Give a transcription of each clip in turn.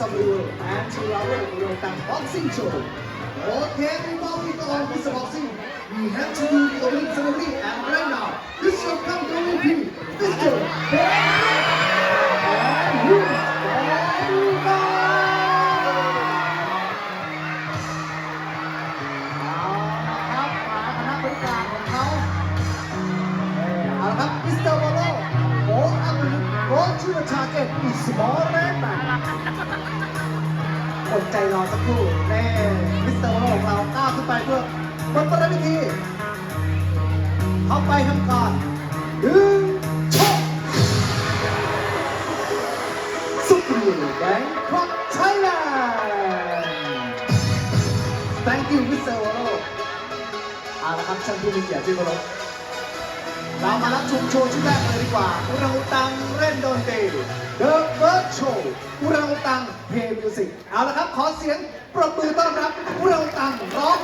of the world and to our Rotan Boxing Show. Okay, before we go on with the boxing, we have to do the opening ceremony and right now, this will come to MVP, Mr. And who's เอาละครับมา อดใจรอสักครู่แน่มิสเตอร์วอลโลของเราก้าวขึ้นไปเพื่อบนประพิธีเข้าไปทำการดึงชกซุปเปอร์แบงคอกไทยแลนด์ thank you มิสเตอร์วอลลเอาละครับท่านผู้มีเกียรติที่เคารพเรามารับชมโชว์ชุดแรกเลยดีกว่าอุรังอุตังเล่นดนตรี The First Show อุราอุตังเพลงมิวสิกเอาละครับ ขอเสียงปรบมือต้อนรับอุราอุตังร้อง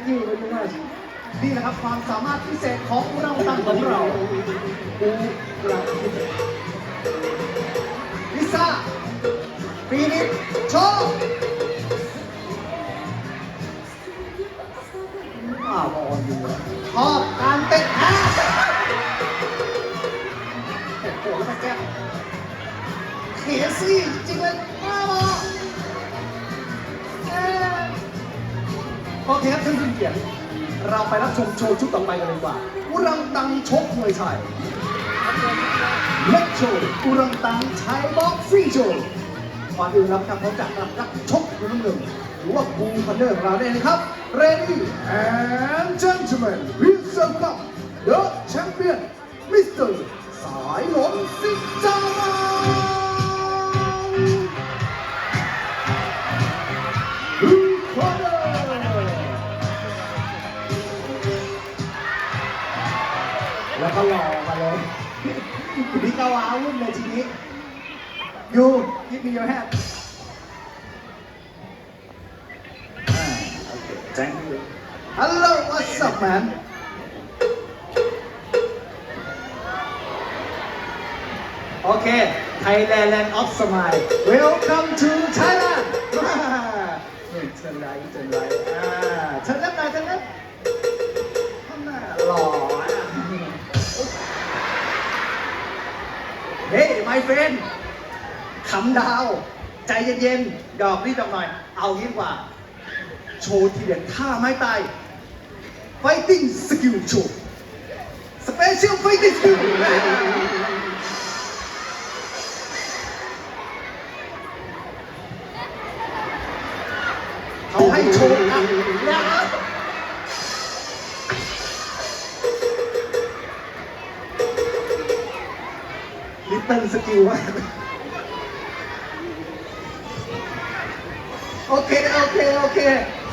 thank you very much นี่แหละครับความสามารถพิเศษของเราตังของเราอูรังลิซ่าฟีนิปโชว์อ้าวออนอยู่ชอบการเต้นฮะโอ้โหแล้วมาแก้เขียซี่จริงเลยมาบอ อเคครับท่านผู้เกียรติเราไปรับชมโชว์ชุดต่อไปกันเลยดีกว่า อุรังตังชกมวยไทยเล็กโชว์อุรังตังไทยบ็อกซิ่งโชว์ก่อนอื่นราครับพบจากนักชกรุ่นเมืองหรือว่าบูมพันเดอร์ของเราเนี่ยนะครับ Ready and gentlemen please welcome the champion Mr. สายหลงสิจามา แล้วก็รอมาเลยนี่ก็ว้าวุ่นเลยทีนี้ยูกิฟมี your hand อ่าโอเค thank you hello what's up man โอเค Thailand Land of Smile welcome to Thailand นี่เชิญไรเชิญไรอ่าเชิญรับหน่อยเชิญรับข้างหน้าหล่อ เฮ้ยไมเฟนขำดาว ใจเย็นๆ ดอกนี่ดอกหน่อย เอางี้กว่า โชว์ทีเด็ดท่าไม้ตาย fighting skill show special fighting skill ตเติ้ลสกิลมากโอเค โอเค โอเค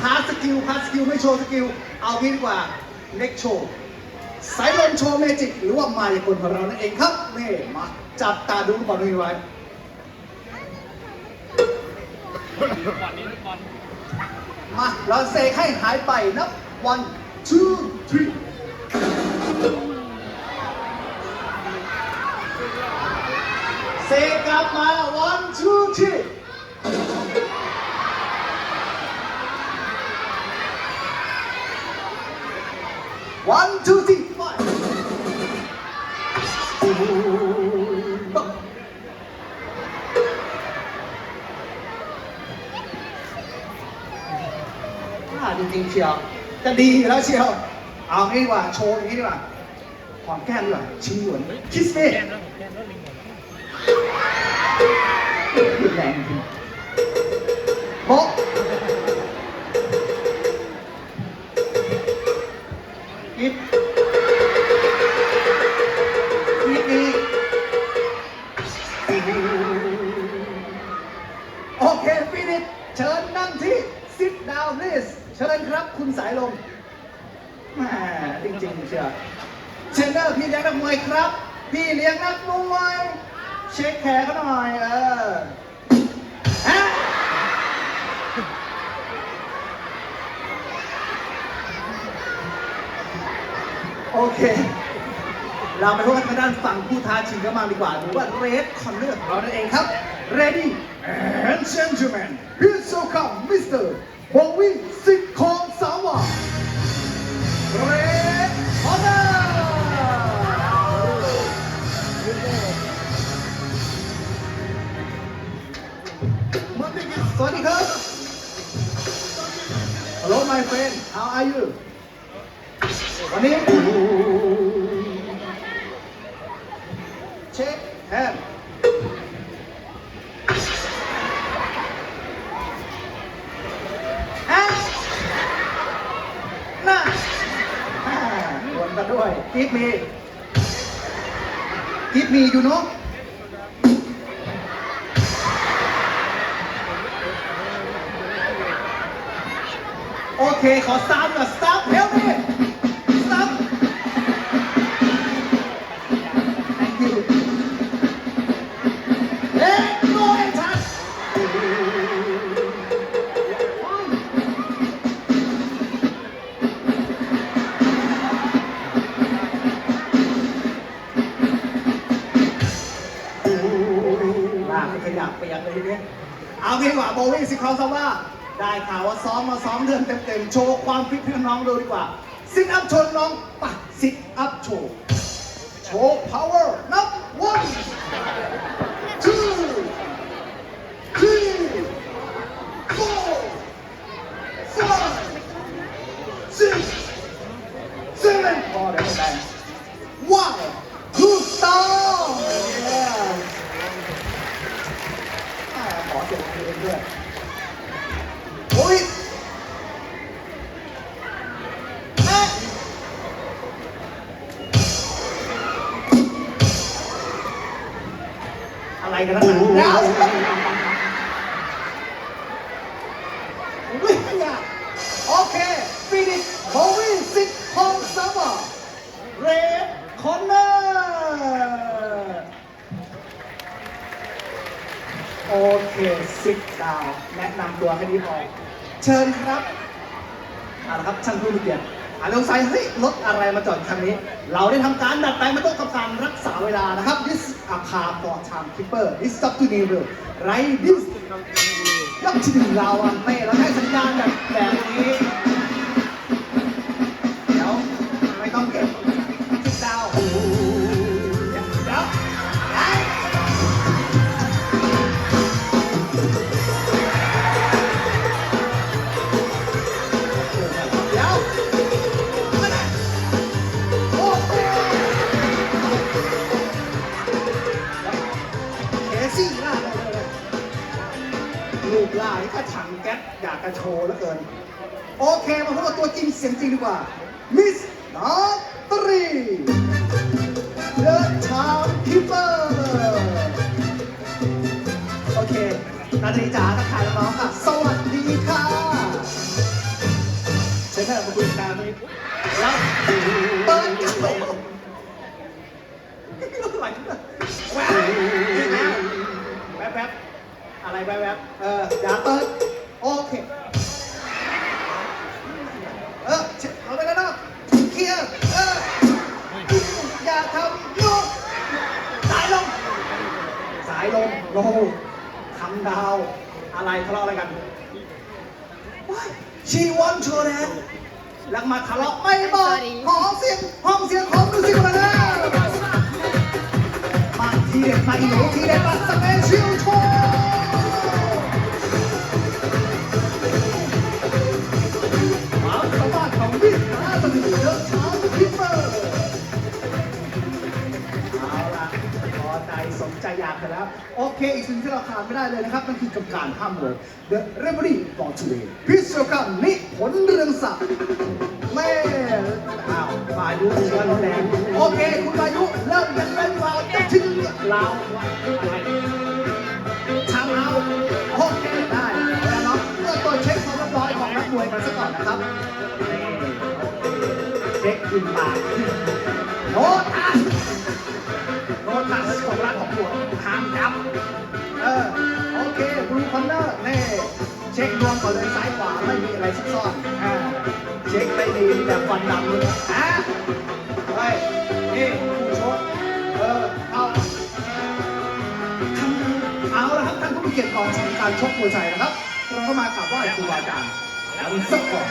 พาสกิล พาสกิล ไม่โชว์สกิล เอางี้ดีกว่าเน็กโชว์สายลมโชว์เมจิก หรือว่ามายากลของเรานั่นเองครับ นี่มาจับตาดูบอลนี้ไว้มาเราเซกให้หายไปนับ one two three ดีแล้วเชียว เอางี้ดีกว่าโชว์อย่างนี้ดีกว่าหอมแก้มดีกว่าชิมหยวนคิสเม่ เชียวเชนเนอร์พี่เลี้ยงนักมวยครับ พี่เลี้ยงนักมวยเช็คแขนเขาหน่อยเออโอเค เราไปพบกันทางด้านฝั่งผู้ท้าชิงกันมาดีกว่า หรือว่าเรดคอนเนอร์ของเรานั่นเองครับ Ready and gentlemen please welcome Mr. Bowie สิ สวัสดีครับ Hello my friend how are you วันนี้เช็คแฮนด์อะน่าอ่าดวลกันด้วยกิฟมีกิฟมีอยู่เนาะ โอเค ขอสตาร์ทก่อนสตาร์ทเฮล นเต็มโชว์ความฟิตให้น้องดูดีกว่าซิทอัพโชว์น้องปะซิทอัพโชว์โชว์ power นับ one two three four five six seven พอเดี๋ยวแรง one two stop อะไรกันนะเดี๋ยววิ่งอะโอเคฟินิชโบวี่ซิกฮองซัมเมอร์เรดคอนเนอร์โอเคซิกดาวแนะนำตัวให้ดีพอเชิญครับเอาละครับช่างผู้มีเกียรติอ่านลงซ้ายเฮ้ยรถอะไรมาจอดคันนี้ เราได้ทำการดัดแปลงมาต้องทำการรักษาเวลานะครับ this a car for time keeper this stop to neighbor right this ย่อมที่ถึงเราอันเต้แล้วให้สัญญาณแบบแบบนี้ ลูกล่านี่ก็ถังแก๊สอยากกระโชว์เหลือเกิน โอเค มาพบกับตัวจริงเสียงจริงดีกว่า มิสนาตรีเดอะชามคิปเปอร์โอเคนาตรีจ๋าทักทายน้องๆค่ะ สวัสดีค่ะเชิญท่านมาคุยกันนี้แล้วเปิดกันเลยอะ อะไรแว๊บแว๊บเอออย่าเปิด โอเค เออเช็ดเอาไปแล้วเนาะเคลียร์เออ อย่าทำลูกสายลง สายลงโลทำดาว อะไรทะเลาะอะไรกันชีวอนโชว์แดนแล้วมาทะเลาะไม่บอกขอเสียงห้องเสียงของดูสิมาแล้ว มาทีเด็ดมาอีหนูทีเด็ดมาสเปเชียลโชว์ ยากกันแล้ว โอเค อีกสิ่งที่เราขาดไม่ได้เลยนะครับนั่นคือกรรมการห้ามเลย The Referee for today พิศวกรรมนิพนธ์เรืองศักดิ์แม่อ้าวพายุเชื้อร้อนแรงโอเค คุณพายุเริ่มกันเลยดีกว่าจะถึงเราอะไรทำเอาโอเคได้แล้วเนาะเมื่อตัวจเช็คความเรียบร้อยของนักมวยกันซะก่อนนะครับนี่เช็คอินมาโน้ตทัส เออโอเคบลูคอนเนอร์เน่เช็คดวงก่อนเลยซ้ายขวาไม่มีอะไรซับซ้อนอ่าเช็คได้ดีแต่ฟันดำเลยอะเฮ้ยนี่ผู้ชกเออเอาทำเอาละครับท่านผู้เกียรติก่อนสำหรับการชกมวยไทยนะครับเราก็มากราบไหว้ครูบาอาจารย์แล้วสักก่อน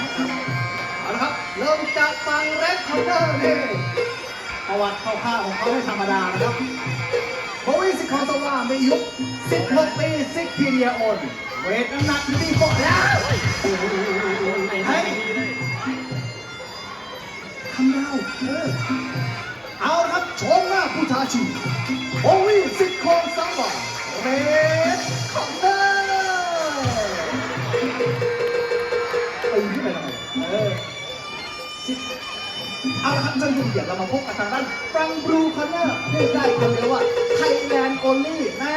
เอาละครับเริ่มจากฟังเรดคอนเนอร์นี่ประวัติคร่าวๆของเขาไม่ธรรมดานะครับ วี่สิคอสว่ามียุค16ปีซิกพีเดียโอนเวทน้ำหนักอยู่ที่เบาะแล้วเฮ้ยทำเราเออเอาละครับชมหน้าผู้ท้าชิงโบวี่สิคอสว่าเรดคอนเนอร์ตีขึ้นไปทำไมเออสิเอาละครับท่านผู้เกียรติเรามาพบกับทางด้านฟรังบลูคอนเนอร์เรียกได้คำเดียวว่าไทยแลนด์ โอลี่แน่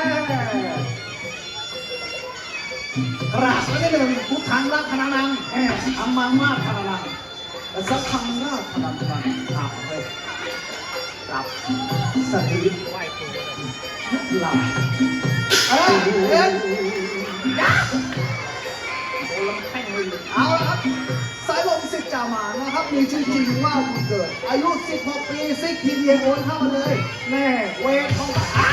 กราบแล้วก็หนึ่งพุทธังรักพนานังแหมอัมมังมาพนานังและสักคังราชพนานังกราบเลยกราบสรีไหว้ครูหลับเอ้ยเอ็นยะโอ้ลำแข้งเลยเอาละครับ สายลมสิทธิ์จามานะครับ มีชื่อจริงว่าบุญเกิด อายุ 16 ปี ซิกทีเดียโอนเข้ามาเลย แม่เวทเข้ามาอ้า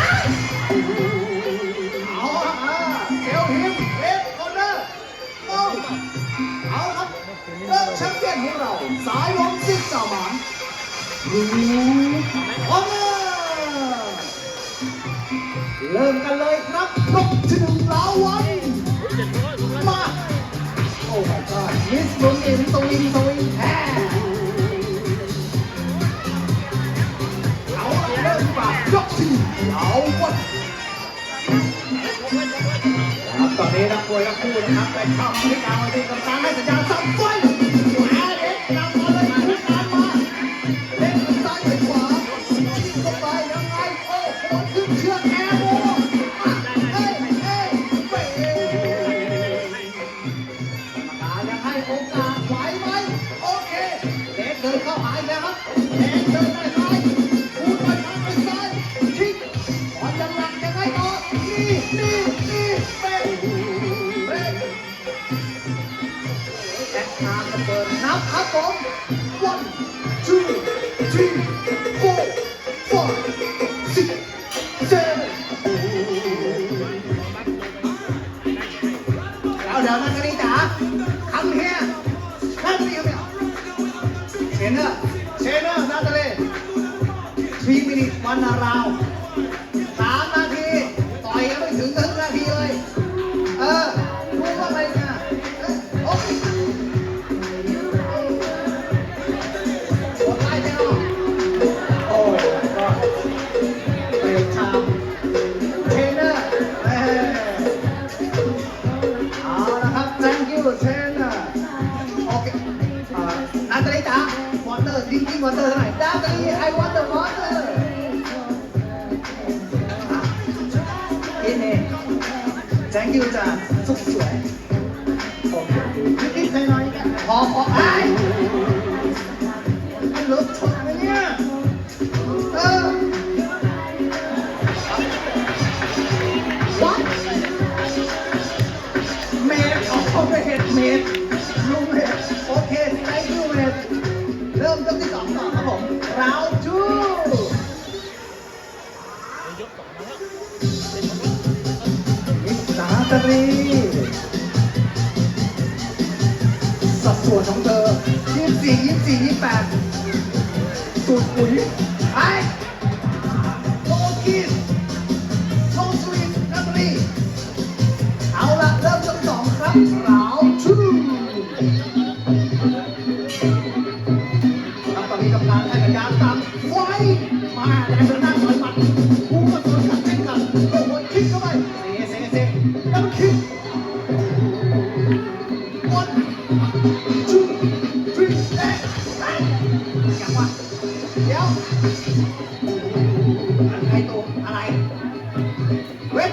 เอาละอ่าเซลฮิมเวทคอนเนอร์โอ้เอาครับเริ่มแชมเปี้ยนของเรา สายลมสิทธิ์จามานรูคอนเนอร์เริ่มกันเลยครับลบที่หนึ่งลาวัน มิสลุนอินสวิงสวิงแฮ่เอาละเริ่มปากยกที่เอาวันครับตอนนี้นักมวยทั้งคู่นะครับไปเข้าที่กลางมาที่กำลังให้สัญญาณสั่งไฟ แจ็คมาระเบิดนับครับผม one two three four five six seven เดี๋ยวเดี๋ยวนักกรีจ๋าคำเฮียนักกรีคำเฮียเชนเนอร์เชนเนอร์นักกรีทีมินิวันน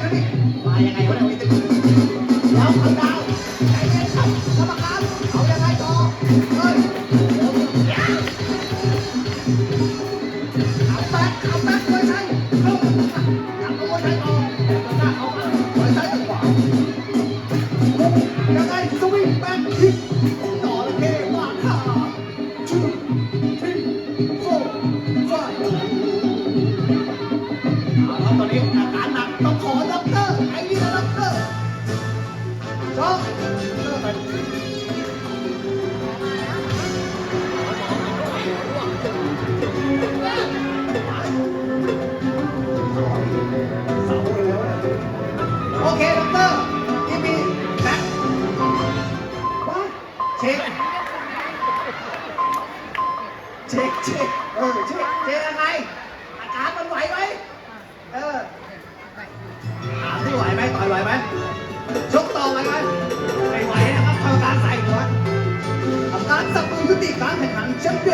เวทคณิมายังไงวะเนี่ดีแล้วคำดาว 地反很强，将军。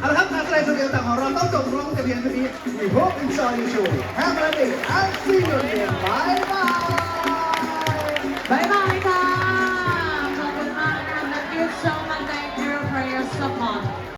เอาละครับทางใครสเกลต่างของเราต้องจบลงแต่เพียงเท่านี้ Have a nice day Bye bye